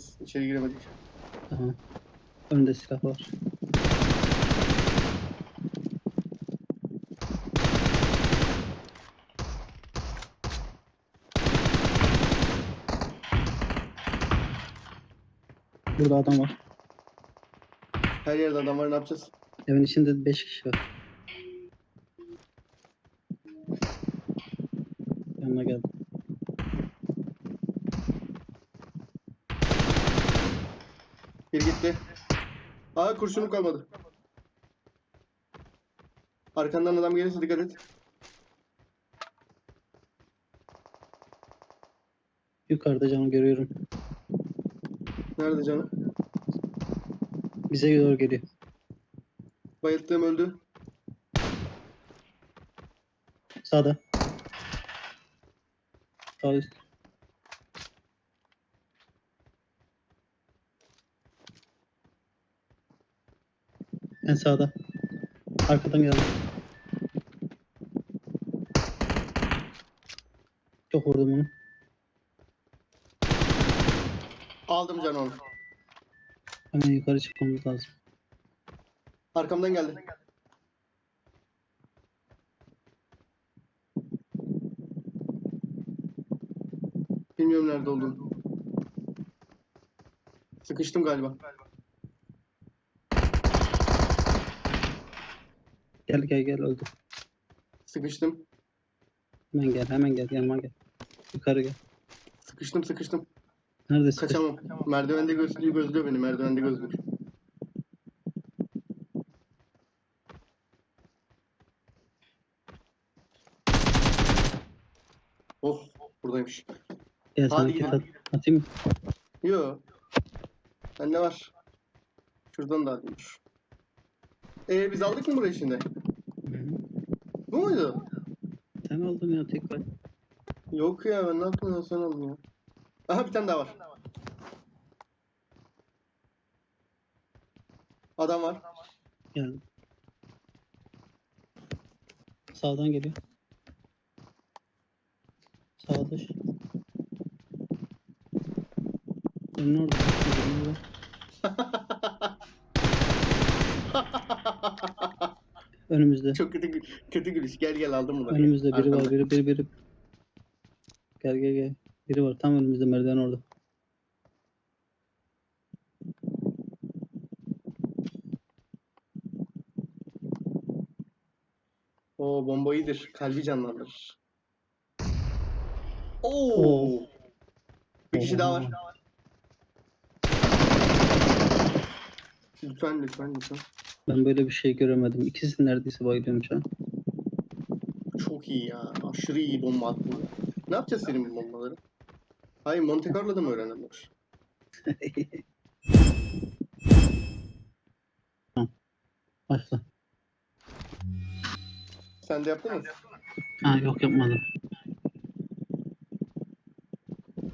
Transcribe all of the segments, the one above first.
biraz. İçeri giremedik. Tamam. Önünde silah var. Burada adam var. Her yerde adam var ne yapacağız? Evin içinde 5 kişi var. Yanına geldim. Bir gitti. Aa kurşunum kalmadı. Arkandan adam gelirse dikkat et. Yukarıda canı görüyorum. Nerede canım? Bize doğru geliyor. Bayılttığım öldü. Sağda. Sağ üst. En sağda. Arkadan geldi. Çok vurdum onu. Aldım canı onu. Hemen yukarı çıkmamız lazım. Arkamdan geldi. Bilmiyorum nerede olduğunu. Sıkıştım galiba. Gel gel gel öldü. Sıkıştım. Hemen gel hemen gel yanıma gel. Yukarı gel. Sıkıştım sıkıştım. Neredesin? Kaçamam. Merdivende gözlüyor, gözlüyor beni. Merdivende gözlüyor. Oh, buradaymış. Gel sana Hadi kit gidelim. at- atayım mı? Yo. Bende var. Şuradan da almış. Ee biz aldık mı burayı şimdi? Bu muydu? Sen aldın ya tek ben. Yok ya ben ne yaptım ya sen aldın ya. Aha bir tane daha var. Adam var. Geldim. Sağdan geliyor. Sağ dış. Senin orada. Senin orada. Önümüzde. Çok kötü gü- kötü gülüş. Gel gel aldım bunu. Önümüzde biri var. Arkamda. Biri biri biri. Gel gel gel. Biri var. Tam önümüzde merdiven orada. O bomba iyidir. Kalbi canlandırır. Oo. Oo. Bir kişi daha var. Lütfen lütfen lütfen. Ben böyle bir şey göremedim. İkisi neredeyse bayılıyorum şu an. Çok iyi ya. Aşırı iyi bomba ya. Ne yapacağız senin bu bombaları? Hayır Monte Carlo'da mı öğrenirler? Başla. Sen de yaptın mı? Ha yok yapmadım.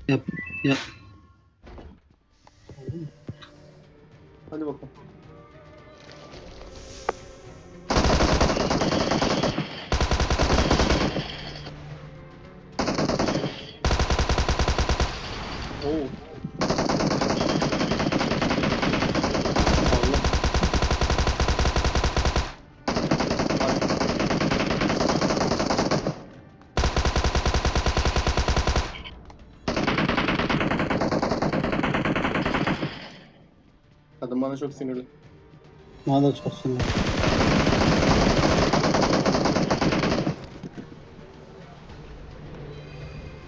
Yap yap. Hadi bakalım. Bana çok sinirli. Bana da çok sinir.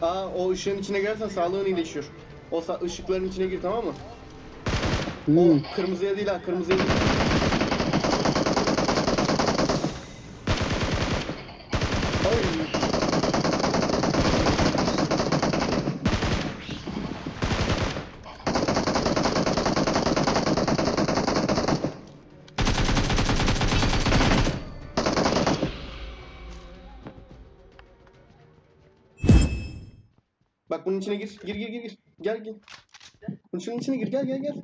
Aa o ışığın içine girersen sağlığın iyileşiyor. O ışıkların içine gir tamam mı? Hmm. O kırmızıya değil ha kırmızıya değil. Bak bunun içine gir. Gir gir gir gir. Gel gel. Şunun içine gir. Gel gel gel.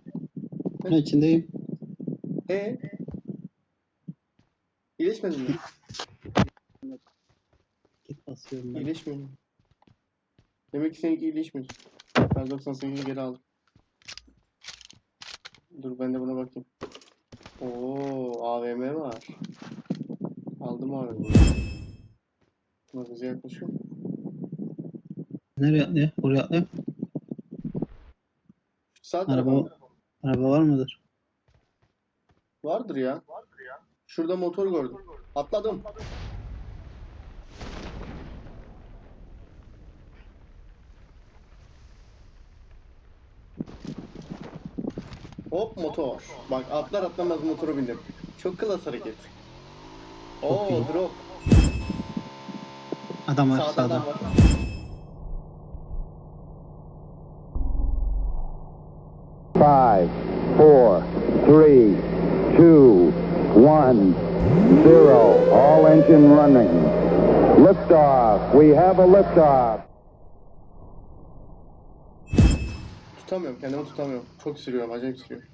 Ben içindeyim. E İyileşmedin mi? Git basıyorum ben. İyileşmedin. Demek ki seninki iyileşmedi. Ben 98'i geri aldım. Dur ben de buna bakayım. Oo AVM var. Aldım AVM. Buna bize yaklaşıyor. Nereye atlıyor? Oraya atlıyor. Sağ Araba, tarafa araba var mıdır? vardır ya. Şurada motor gördüm. Atladım. Hop motor. Bak atlar atlamaz motora bindim. Çok klas hareket. Oo drop. Adam var sağda. adam var. Five, four, three, two, one, zero. All engine running. Liftoff. We have a liftoff. Tutamıyorum kendimi tutamıyorum. Çok sürüyorum acayip sürüyorum.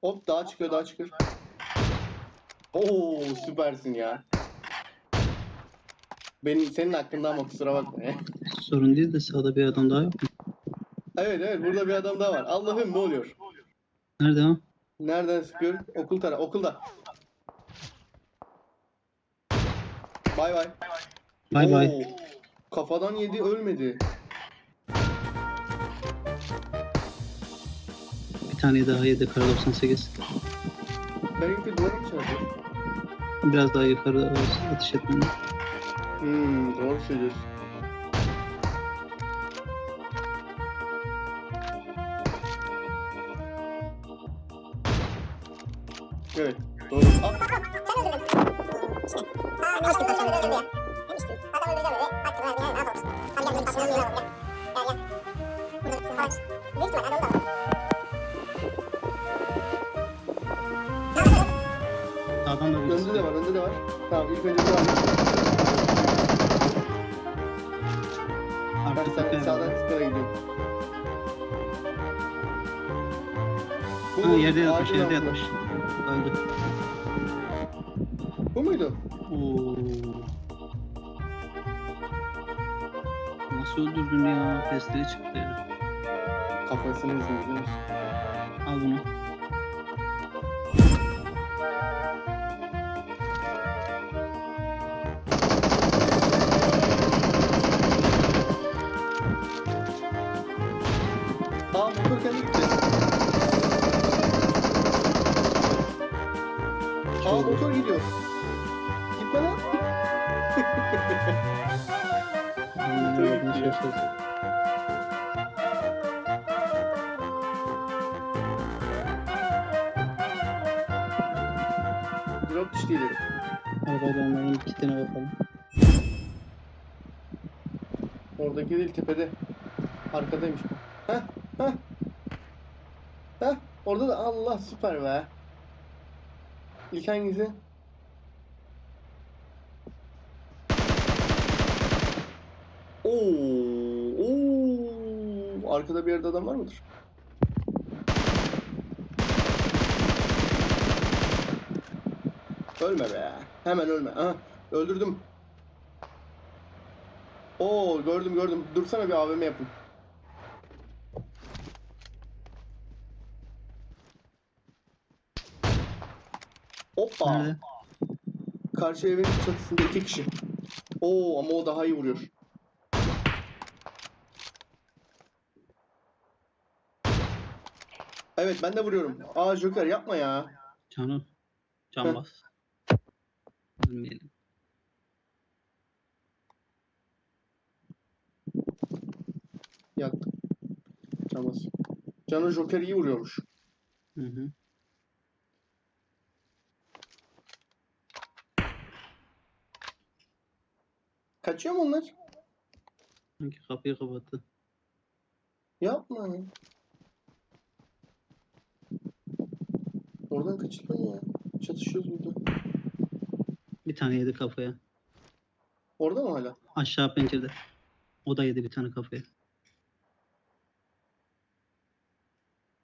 Hop daha çıkıyor daha çıkıyor. Oo süpersin ya. Benim senin hakkında ama kusura bakma ya. Sorun değil de sağda bir adam daha yok mu? Evet evet burada bir adam daha var. Allah'ım ne oluyor? Nerede o? Nereden sıkıyor? Okul tara okulda. Bay bay. Bay bay. Oo, Kafadan yedi ölmedi. Bir tane daha yedi kar 98. Benimki duvara mı çarpıyor? Biraz daha yukarı atış etmem. Hmm, doğru söylüyorsun. Evet, doğru. Aa, Sağdan da birisi. önde de var, önde de var. Tamam, ilk önce bu var. Ben Arka sen, tepe. sağdan tıklara gidiyorum. Ha, yerde yatmış, ağacın yerde altında. yatmış. Öldü. Bu muydu? Oo. Nasıl öldürdün ya? Pestili çıktı ya. Kafasını musun? Al bunu. Gidiyor. Gitme lan. Drop düştü ileri. Arabayla onların kitine bakalım. Oradaki değil tepede. Arkadaymış. Heh heh. Heh orada da Allah süper be. İlk hangisi? Oo, oo. Arkada bir yerde adam var mıdır? Ölme be. Hemen ölme. Aha, öldürdüm. Oo gördüm gördüm. Dursana bir AVM yapın. Hoppa. Karşı evin çatısında iki kişi. Oo ama o daha iyi vuruyor. Evet ben de vuruyorum. Aa Joker yapma ya. Canım. Can bas. Ölmeyelim. Yaktım. Canmaz. Canı Joker iyi vuruyormuş. Hı hı. Kaçıyor mu onlar? Sanki kapıyı kapattı. Yapma. Oradan kaçılır ya. Çatışıyoruz burada. Bir tane yedi kafaya. Orada mı hala? Aşağı pencerede. O da yedi bir tane kafaya.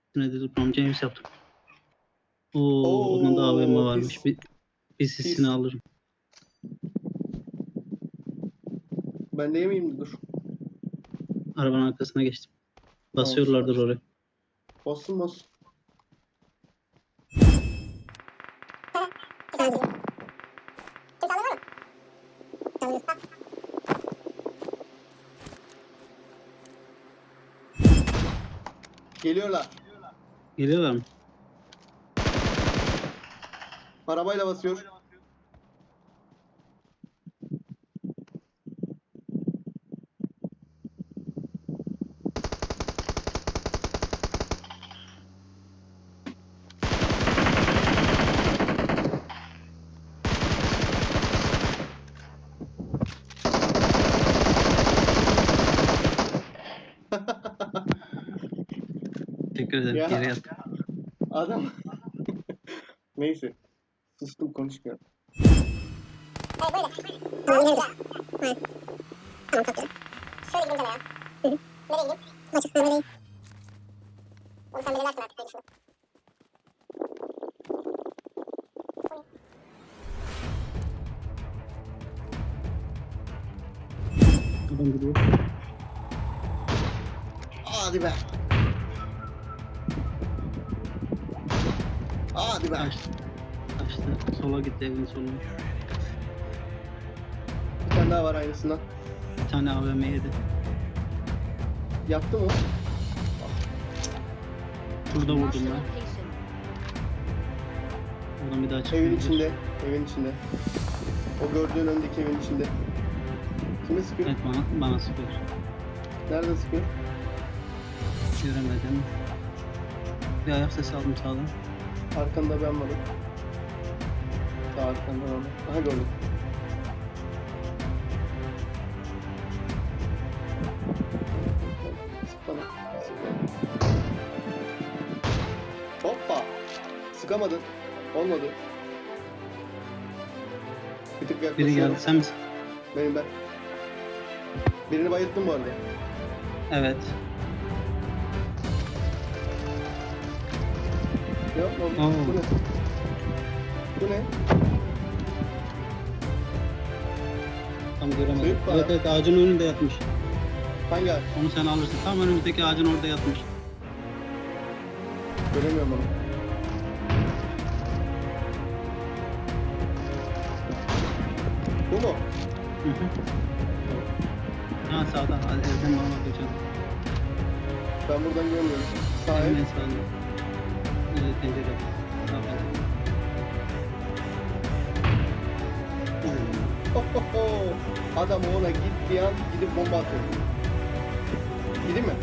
Üstüne de tutmam James yaptım. Oo, onun da AVM Oo, varmış. Bir, bir sisini alırım. Ben de yemeyeyim dur. Arabanın arkasına geçtim. Basıyorlardır oraya. Bastım bas. Geliyorlar. Geliyorlar mı? Arabayla basıyor. Teşekkür ederim. Ya. Geri yat. Adam. Neyse. Sustum konuşmuyorum. Adam gidiyor. Hadi be. Hadi be. Kaçtı. Kaçtı. Sola gitti evin soluna. Bir tane daha var aynısından. Bir tane AVM yedi. Yaptı mı? Burada vurdum ben. Oradan bir daha çıkıyor. Evin içinde. Evin içinde. O gördüğün öndeki evin içinde. Kime sıkıyor? Evet bana, bana sıkıyor. Nerede sıkıyor? Göremedim. Bir ayak sesi aldım sağdan. Arkanda ben varım. Sağ arkanda ben varım. Aha gördüm. Bana. Hoppa. Sıkamadın. Olmadı. Bir tık Biri yaklaşıyorum. geldi. Sen misin? Benim ben. Birini bayılttım bu arada. Evet. Oo. Bu ne? Bu ne? Tam göremedim. Evet evet ağacın önünde yatmış. Hangi ağaç? Onu sen alırsın. Tam önümüzdeki ağacın orada yatmış. Göremiyorum onu. Bu mu? Hı hı. Ha sağda. Hadi evden normal geçelim. Ben buradan görmüyorum. Sağ el. en sağında. Pencere. Ohoho. Adam ona gittiği an gidip bomba atıyor. Gideyim mi?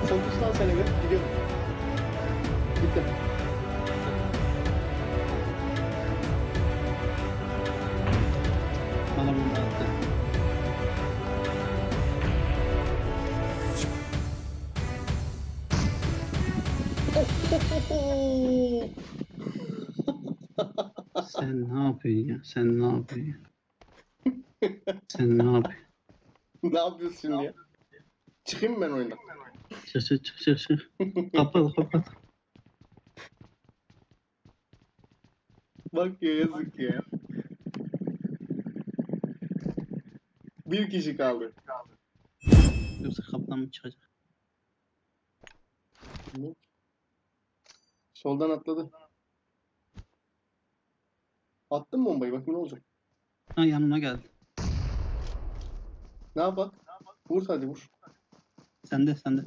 Fokuslan seni bir. Gidiyorum. Gittim. Sen ne yapıyorsun ya? Sen ne yapıyorsun ya? Sen ne yapıyorsun? ne yapıyorsun ya? Çıkayım ben oyundan? Çık çık çık çık çık. Kapat kapat. Bak ya yazık ya. Bir kişi kaldı. Yoksa kaplan mı çıkacak? Soldan atladı. Attın mı bombayı bakayım ne olacak? Ha yanına geldi. Ne yapak? Vur hadi vur. Sende sende.